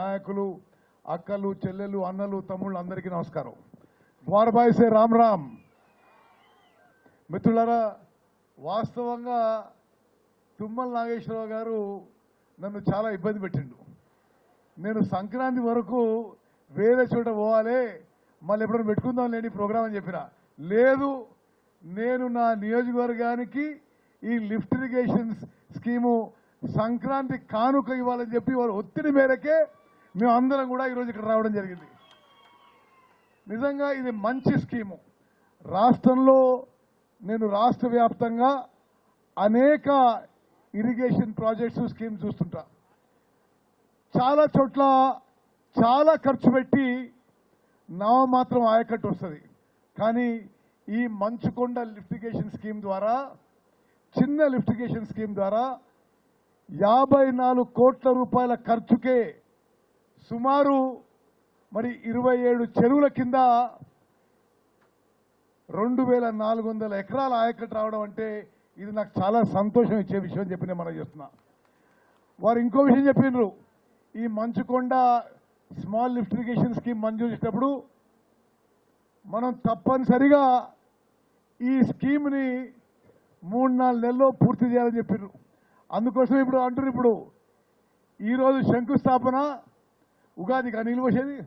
నాయకులు అక్కలు చెల్లెలు అన్నలు తమ్ముళ్ళు అందరికీ నమస్కారం. ద్వారబాయిసే రామ్ రామ్. మిత్రులరా వాస్తవంగా తుమ్మల నాగేశ్వరరావు గారు నన్ను చాలా ఇబ్బంది పెట్టిండు. నేను సంక్రాంతి వరకు వేరే చోట పోవాలి మళ్ళీ ఎప్పుడైనా పెట్టుకుందాం లేని ప్రోగ్రామ్ అని చెప్పిన. లేదు నేను నా నియోజకవర్గానికి ఈ లిఫ్ట్ ఇరిగేషన్ స్కీము సంక్రాంతి కానుక ఇవ్వాలని చెప్పి వారు ఒత్తిడి మేరకే మేము అందరం కూడా ఈరోజు ఇక్కడ రావడం జరిగింది. నిజంగా ఇది మంచి స్కీము. రాష్ట్రంలో నేను రాష్ట్ర వ్యాప్తంగా అనేక ఇరిగేషన్ ప్రాజెక్ట్స్ స్కీమ్ చూస్తుంటా. చాలా చోట్ల చాలా ఖర్చు పెట్టి నామమాత్రం ఆయకట్టు వస్తుంది. కానీ ఈ మంచుకొండ లిఫ్టిగేషన్ స్కీమ్ ద్వారా చిన్న లిఫ్టిగేషన్ స్కీమ్ ద్వారా యాభై నాలుగు కోట్ల రూపాయల ఖర్చుకే సుమారు మరి ఇరవై ఏడు చెరువుల కింద రెండు వేల నాలుగు వందల ఎకరాల ఆయకట్టు రావడం అంటే ఇది నాకు చాలా సంతోషం ఇచ్చే విషయం చెప్పి నేను మనం చేస్తున్నా. వారు ఇంకో విషయం చెప్పిండ్రు ఈ Manchukonda small lift irrigation scheme మంజూరు చేసేటప్పుడు మనం తప్పనిసరిగా ఈ స్కీమ్ని మూడు నాలుగు నెలల్లో పూర్తి చేయాలని చెప్పిండ్రు అందుకోసం ఇప్పుడు అంటున్నారు ఇప్పుడు. ఈరోజు శంకుస్థాపన ఉగాదికి ఆ నీళ్ళు పోసేది?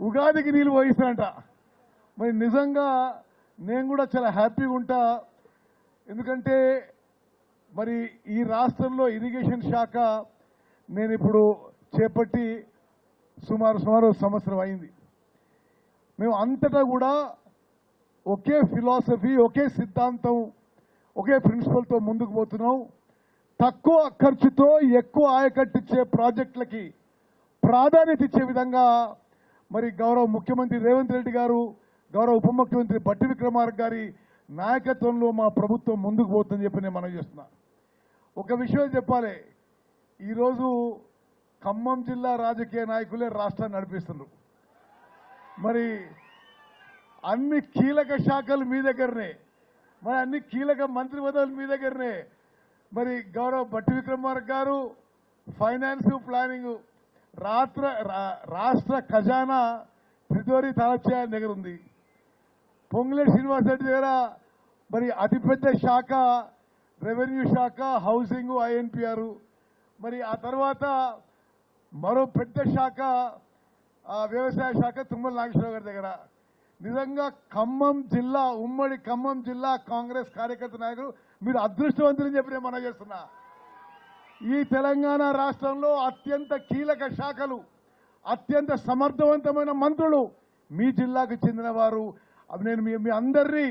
ఉగాదికి నీళ్ళు పోయిస్తారంట. మరి నిజంగా నేను కూడా చాలా హ్యాపీగా ఉంటా. ఎందుకంటే మరి ఈ రాష్ట్రంలో ఇరిగేషన్ శాఖ నేను ఇప్పుడు చేపట్టి సుమారు సుమారు సంవత్సరం అయింది. మేము అంతటా కూడా ఒకే ఫిలాసఫీ ఒకే సిద్ధాంతం ఒకే ప్రిన్సిపల్తో ముందుకు పోతున్నాం. తక్కువ ఖర్చుతో ఎక్కువ ఆయకట్టిచ్చే ప్రాజెక్టులకి ప్రాధాన్యత ఇచ్చే విధంగా మరి గౌరవ ముఖ్యమంత్రి రేవంత్ రెడ్డి గారు గౌరవ ఉప ముఖ్యమంత్రి బట్టి విక్రమార్క గారి నాయకత్వంలో మా ప్రభుత్వం ముందుకు పోతుందని చెప్పి నేను మనం చేస్తున్నా. ఒక విషయం చెప్పాలి. ఈరోజు ఖమ్మం జిల్లా రాజకీయ నాయకులే రాష్ట్రాన్ని నడిపిస్తున్నారు మరి అన్ని కీలక శాఖలు మీ దగ్గరనే. మరి అన్ని కీలక మంత్రి పదవులు మీ దగ్గరనే. మరి గౌరవ బట్టి విక్రమార్క గారు ఫైనాన్స్ ప్లానింగ్ రాత్ర రా- రాష్ట్ర ఖజానా త్రితోరి తలచేయాల దగ్గర ఉంది. పొంగులే శ్రీనివాస్ రెడ్డి దగ్గర మరి అతిపెద్ద శాఖ రెవెన్యూ శాఖ హౌసింగ్ ఐఎన్పిఆర్ మరి ఆ తర్వాత మరో పెద్ద శాఖ వ్యవసాయ శాఖ తుమ్మల నాగేశ్వరరావు గారి దగ్గర. నిజంగా ఖమ్మం జిల్లా ఉమ్మడి ఖమ్మం జిల్లా కాంగ్రెస్ కార్యకర్త నాయకులు మీరు అదృష్టవంతులని చెప్పి నేను మనం చేస్తున్నా. ఈ తెలంగాణ రాష్ట్రంలో అత్యంత కీలక శాఖలు అత్యంత సమర్థవంతమైన మంత్రులు మీ జిల్లాకు చెందినవారు. అవి నేను మీ మీ అందరినీ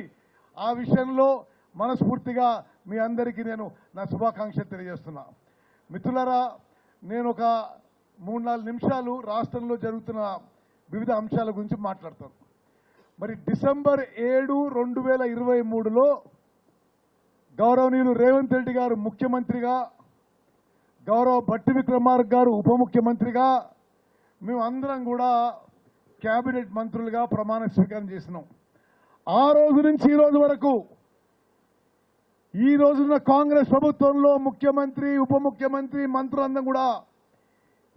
ఆ విషయంలో మనస్ఫూర్తిగా మీ అందరికీ నేను నా శుభాకాంక్షలు తెలియజేస్తున్నా. మిత్రులరా నేను ఒక మూడు నాలుగు నిమిషాలు రాష్ట్రంలో జరుగుతున్న వివిధ అంశాల గురించి మాట్లాడతాను. మరి డిసెంబర్ ఏడు రెండు వేల ఇరవై మూడులో గౌరవనీయులు రేవంత్ రెడ్డి గారు ముఖ్యమంత్రిగా గౌరవ భట్టి విక్రమార్క గారు ఉప ముఖ్యమంత్రిగా మేము అందరం కూడా కేబినెట్ మంత్రులుగా ప్రమాణ స్వీకారం చేసినాం. ఆ రోజు నుంచి ఈ రోజు వరకు ఈ రోజున కాంగ్రెస్ ప్రభుత్వంలో ముఖ్యమంత్రి ఉప ముఖ్యమంత్రి మంత్రులందరం కూడా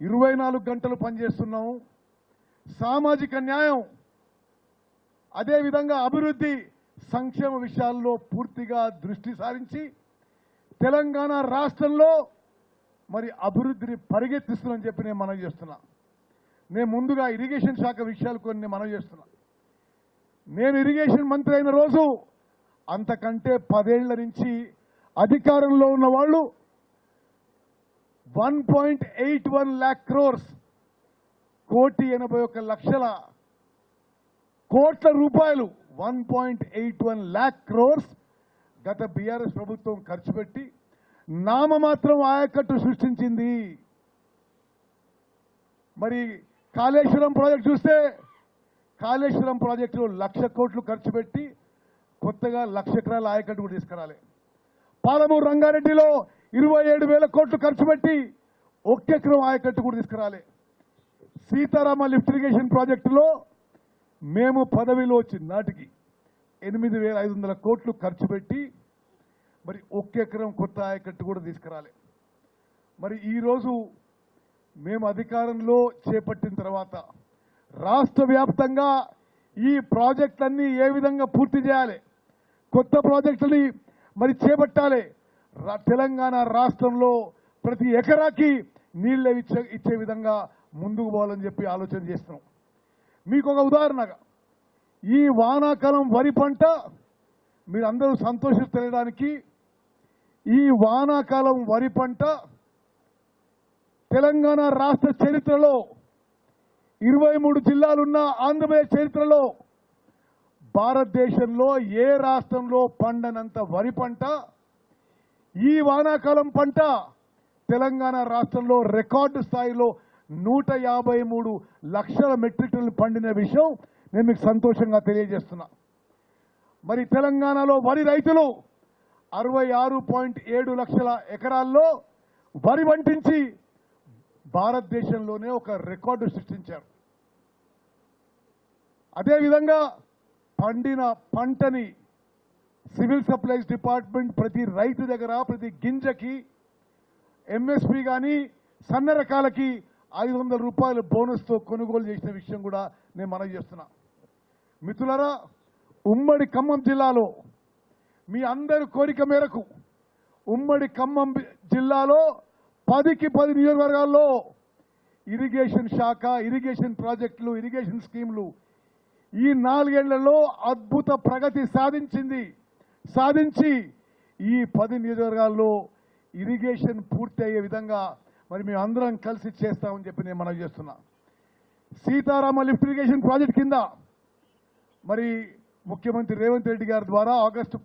ఇరవై నాలుగు గంటలు పనిచేస్తున్నాం సామాజిక న్యాయం అదేవిధంగా అభివృద్ధి సంక్షేమ విషయాల్లో పూర్తిగా దృష్టి సారించి తెలంగాణ రాష్ట్రంలో మరి అభివృద్ధిని పరిగెత్తిస్తుందని చెప్పి నేను మనం చేస్తున్నా. నేను ముందుగా ఇరిగేషన్ శాఖ విషయాలు కొన్ని మనవి చేస్తున్నా. నేను ఇరిగేషన్ మంత్రి అయిన రోజు అంతకంటే పదేళ్ళ నుంచి అధికారంలో ఉన్న వాళ్ళు one point eight one lakh crores కోటి ఎనభై ఒక్క లక్షల కోట్ల రూపాయలు one point eight one lakh crores గత బీఆర్ఎస్ ప్రభుత్వం ఖర్చు పెట్టి నామమాత్రం ఆయకట్టు సృష్టించింది. మరి కాళేశ్వరం ప్రాజెక్ట్ చూస్తే కాళేశ్వరం ప్రాజెక్టులో లక్ష కోట్లు ఖర్చు పెట్టి కొత్తగా లక్ష ఎకరాల ఆయకట్టు కూడా తీసుకురాలి. పాలమూరు రంగారెడ్డిలో ఇరవై ఏడు వేల కోట్లు ఖర్చు పెట్టి ఒక్క ఎకరం ఆయకట్టు కూడా తీసుకురాలి. సీతారామ లిఫ్ట్ ఇరిగేషన్ ప్రాజెక్టులో మేము పదవిలో వచ్చిన నాటికి ఎనిమిది వేల ఐదు వందల కోట్లు ఖర్చు పెట్టి మరి ఒక్క ఎకరం కొత్త ఆయకట్టు కూడా తీసుకురాలి. మరి ఈరోజు మేము అధికారంలో చేపట్టిన తర్వాత రాష్ట్ర వ్యాప్తంగా ఈ ప్రాజెక్టులన్నీ ఏ విధంగా పూర్తి చేయాలి కొత్త ప్రాజెక్టులని మరి చేపట్టాలి తెలంగాణ రాష్ట్రంలో ప్రతి ఎకరాకి నీళ్ళు ఇచ్చే ఇచ్చే విధంగా ముందుకు పోవాలని చెప్పి ఆలోచన చేస్తున్నాం. మీకు ఒక ఉదాహరణగా ఈ వానాకాలం వరి పంట మీరు అందరూ సంతోషించడానికి ఈ వానాకాలం వరి పంట తెలంగాణ రాష్ట్ర చరిత్రలో ఇరవై మూడు జిల్లాలున్న ఆంధ్రప్రదేశ్ చరిత్రలో భారతదేశంలో ఏ రాష్ట్రంలో పండనంత వరి పంట ఈ వానాకాలం పంట తెలంగాణ రాష్ట్రంలో రికార్డు స్థాయిలో నూట యాభై మూడు లక్షల మెట్రిక్ టన్నులు పండిన విషయం నేను మీకు సంతోషంగా తెలియజేస్తున్నా. మరి తెలంగాణలో వరి రైతులు అరవై ఆరు పాయింట్ ఏడు లక్షల ఎకరాల్లో వరి వంటించి భారతదేశంలోనే ఒక రికార్డు సృష్టించారు. అదేవిధంగా పండిన పంటని సివిల్ సప్లైస్ డిపార్ట్మెంట్ ప్రతి రైతు దగ్గర ప్రతి గింజకి ఎంఎస్పి కానీ సన్న రకాలకి ఐదు వందల రూపాయల బోనస్తో కొనుగోలు చేసిన విషయం కూడా నేను మనం చేస్తున్నా. మిత్రులరా ఉమ్మడి ఖమ్మం జిల్లాలో మీ అందరి కోరిక మేరకు ఉమ్మడి ఖమ్మం జిల్లాలో పదికి పది నియోజకవర్గాల్లో ఇరిగేషన్ శాఖ ఇరిగేషన్ ప్రాజెక్టులు ఇరిగేషన్ స్కీములు ఈ నాలుగేళ్ళలో అద్భుత ప్రగతి సాధించింది. సాధించి ఈ పది నియోజకవర్గాల్లో ఇరిగేషన్ పూర్తి అయ్యే విధంగా మరి మేము అందరం కలిసి చేస్తామని చెప్పి నేను మనం చేస్తున్నా. సీతారామ లిఫ్ట్ ఇరిగేషన్ ప్రాజెక్ట్ కింద మరి ముఖ్యమంత్రి రేవంత్ రెడ్డి గారి ద్వారా ఆగస్టు